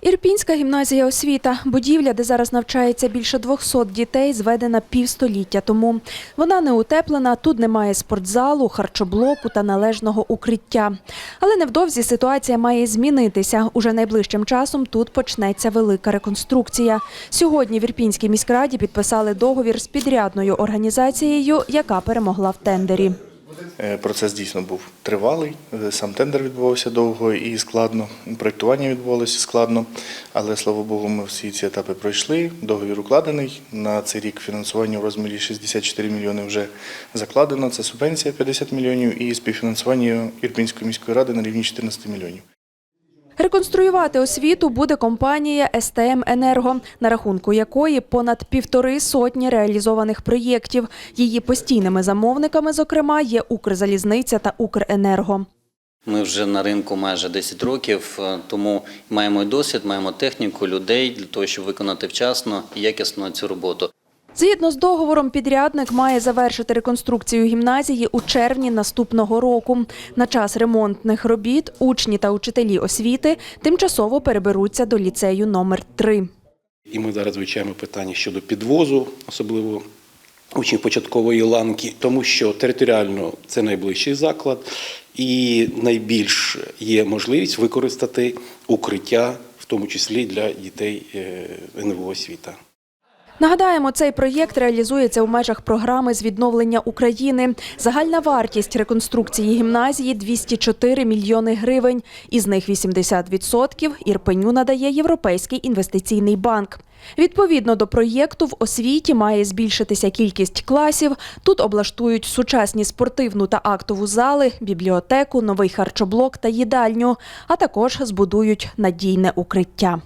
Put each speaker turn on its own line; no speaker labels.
Ірпінська гімназія освіта будівля, де зараз навчається більше 200 дітей, зведена півстоліття тому. Вона не утеплена, тут немає спортзалу, харчоблоку та належного укриття. Але невдовзі ситуація має змінитися. Уже найближчим часом тут почнеться велика реконструкція. Сьогодні в Ірпінській міськраді підписали договір з підрядною організацією, яка перемогла в тендері.
Е, Процес дійсно був тривалий. Е, Сам тендер відбувався довго і складно. Проєктування відбувалося складно, але слава Богу, ми всі ці етапи пройшли. Договір укладений. На цей рік фінансування у розмірі 64 мільйони вже закладено. Це субвенція 50 мільйонів і співфінансування Ірпінської міської ради на рівні 14 мільйонів.
Реконструювати освіту буде компанія СТМ Енерго, на рахунку якої понад півтори сотні реалізованих проєктів. Її постійними замовниками, зокрема, є Укрзалізниця та Укренерго.
Ми вже на ринку майже 10 років, е, тому маємо досвід, маємо техніку, людей для того, щоб виконати вчасно і якісно цю роботу.
Згідно з договором, підрядник має завершити реконструкцію гімназії у червні наступного року. На час ремонтних робіт учні та учителі освіти тимчасово переберуться до ліцею номер 3
І ми зараз вивчаємо питання щодо підвозу, особливо учнів початкової ланки, тому що територіально це найближчий заклад, і найбільш є можливість використати укриття, в тому числі для дітей е, НВО освіта.
Нагадаємо, цей проєкт реалізується у межах програми з відновлення України. Загальна вартість реконструкції гімназії 204 мільйони гривень. Із них 80% Ірпеню надає Європейський інвестиційний банк. Відповідно до проєкту, в освіті має збільшитися кількість класів. Тут облаштують сучасні спортивну та актову зали, бібліотеку, новий харчоблок та їдальню, а також збудують надійне укриття.